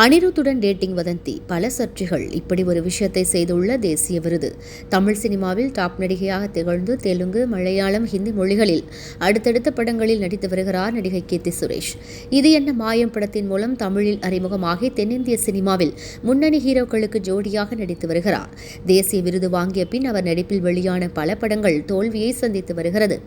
அனிருத்துடன் dating வதந்தி. பல சர்ச்சைகள். இப்படி ஒரு விஷயத்தை செய்துள்ள தேசிய விருது. தமிழ் சினிமாவில் டாப் நடிகையாக திகழ்ந்து தெலுங்கு மலையாளம் ஹிந்தி மொழிகளில் அடுத்தடுத்த படங்களில் நடித்து வருகிறார் நடிகை கீர்த்தி சுரேஷ். இது என்ன மாயம் படத்தின் மூலம் தமிழில் அறிமுகமாகி தென்னிந்திய சினிமாவில் முன்னணி ஹீரோக்களுக்கு ஜோடியாக நடித்து வருகிறார். தேசிய விருது வாங்கிய பின் அவர் நடிப்பில் வெளியான பல படங்கள் தோல்வியை சந்தித்து வருகிறது.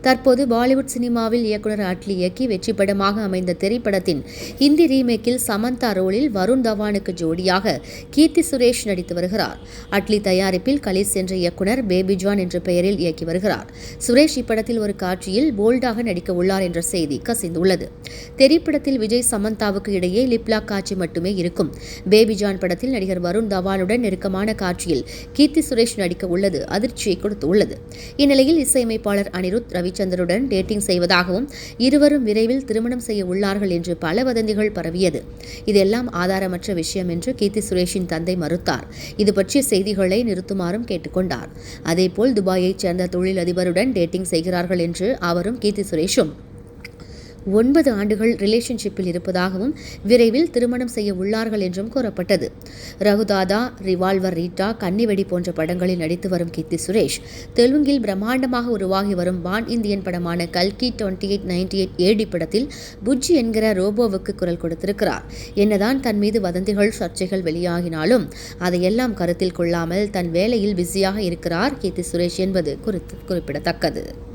தற்போது பாலிவுட் சினிமாவில் இயக்குநர் அட்லி இயக்கி வெற்றி படமாக அமைந்த திரைப்படத்தின் ஹிந்தி ரீமேக்கில் சமந்தா ரோல் ரோலில் வருண் தவானுக்கு ஜோடியாக கீர்த்தி சுரேஷ் நடித்து வருகிறார். அட்லி தயாரிப்பில் கலீஸ் என்ற இயக்குனர் பேபி ஜான் என்ற பெயரில் இயக்கி வருகிறார். சுரேஷ் இப்படத்தில் ஒரு காட்சியில் போல்டாக நடிக்க உள்ளார் என்ற செய்தி கசிந்துள்ளது. திரைப்படத்தில் விஜய் சமந்தாவுக்கு இடையே லிப்லாக் காட்சி மட்டுமே இருக்கும். பேபி ஜான் படத்தில் நடிகர் வருண் தவானுடன் நெருக்கமான காட்சியில் கீர்த்தி சுரேஷ் நடிக்க உள்ளது அதிர்ச்சியை கொடுத்துள்ளது. இந்நிலையில் இசையமைப்பாளர் அனிருத் ரவிச்சந்தருடன் டேட்டிங் செய்வதாகவும் இருவரும் விரைவில் திருமணம் செய்ய உள்ளார்கள் என்று பல வதந்திகள் பரவியது. இதெல்லாம் எல்லாம் ஆதாரமற்ற விஷயம் என்று கீர்த்தி சுரேஷின் தந்தை மறுத்தார். இது பற்றிய செய்திகளை நிறுத்துமாறும் கேட்டுக்கொண்டார். அதேபோல் துபாயைச் சேர்ந்த தொழிலதிபருடன் டேட்டிங் செய்கிறார்கள் என்று அவரும் கீர்த்தி சுரேஷும் ஒன்பது ஆண்டுகள் ரிலேஷன்ஷிப்பில் இருப்பதாகவும் விரைவில் திருமணம் செய்ய உள்ளார்கள் என்றும் கூறப்பட்டது. ரகுதாதா ரிவால்வர் ரீட்டா கன்னிவெடி போன்ற படங்களில் நடித்து வரும் கீர்த்தி சுரேஷ் தெலுங்கில் பிரம்மாண்டமாக உருவாகி வரும் வான் இந்தியன் படமான கல்கி twenty eight ninety eight AD படத்தில் புஜ்ஜி என்கிற ரோபோவுக்கு குரல் கொடுத்திருக்கிறார். என்னதான் தன் மீது வதந்திகள் சர்ச்சைகள் வெளியாகினாலும் அதையெல்லாம் கருத்தில் கொள்ளாமல் தன் வேலையில் பிஸியாக இருக்கிறார் கீர்த்தி சுரேஷ் என்பது குறித்து குறிப்பிடத்தக்கது.